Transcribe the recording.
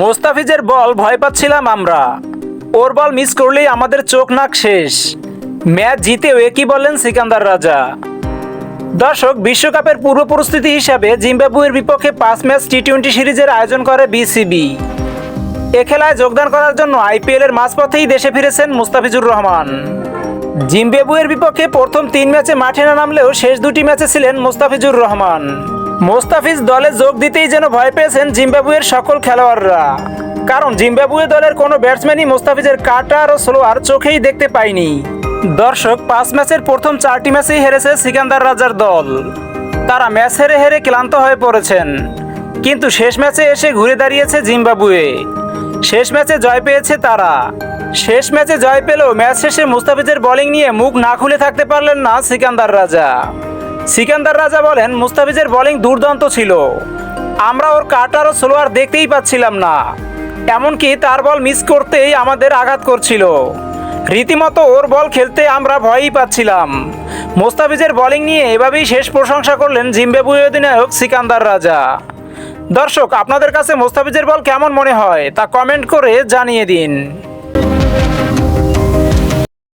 মোস্তাফিজের বল ভয় পাচ্ছিলাম আমরা। ওর বল মিস করলেই আমাদের চোখ নাক শেষ। ম্যাচ জিতেও একই বললেন সিকান্দার রাজা? দর্শক, বিশ্বকাপের পূর্ব পরিস্থিতি হিসাবে জিম্বাবুয়ের বিপক্ষে পাঁচ ম্যাচ টি টোয়েন্টি সিরিজের আয়োজন করে বিসিবি। এ খেলায় যোগদান করার জন্য আইপিএলের মাঝপথেই দেশে ফিরেছেন মুস্তাফিজুর রহমান। জিম্বাবুয়ের বিপক্ষে প্রথম তিন ম্যাচে মাঠে না নামলেও শেষ দুটি ম্যাচে ছিলেন মুস্তাফিজুর রহমান। মোস্তাফিজ দলে যোগ দিতেই যেন ভয় পেয়েছেন জিম্বাবুয়ের সকল খেলোয়াড়রা। কারণ জিম্বাবুয়ে দলের কোনো ব্যাটসম্যানই মোস্তাফিজের কাটার ও স্লোয়ার চোখেই দেখতে পায়নি। দর্শক, পাঁচ ম্যাচের প্রথম চারটি ম্যাচেই হেরেছে সিকান্দার রাজার দল। তারা ম্যাচ হেরে হেরে ক্লান্ত হয়ে পড়েছেন। কিন্তু শেষ ম্যাচে এসে ঘুরে দাঁড়িয়েছে জিম্বাবুয়ে। শেষ ম্যাচে জয় পেয়েছে তারা। শেষ ম্যাচে জয় পেলেও ম্যাচ শেষে মুস্তাফিজের বোলিং নিয়ে মুখ না খুলে থাকতে পারলেন না সিকান্দার রাজা। সিকান্দার রাজা বলেন, মুস্তাফিজের বোলিং দুর্দান্ত ছিল। আমরা ওর কাটার ও স্লোয়ার দেখতেই পাচ্ছিলাম না। এমনকি তার বল মিস করতেই আমাদের আঘাত করছিল। রীতিমতো ওর বল খেলতে আমরা ভয়ই পাচ্ছিলাম। মোস্তাফিজের বলিং নিয়ে এভাবেই শেষ প্রশংসা করলেন জিম্বাবুয়ে অধিনায়ক সিকান্দার রাজা। দর্শক, আপনাদের কাছে মোস্তাফিজের বল কেমন মনে হয় তা কমেন্ট করে জানিয়ে দিন।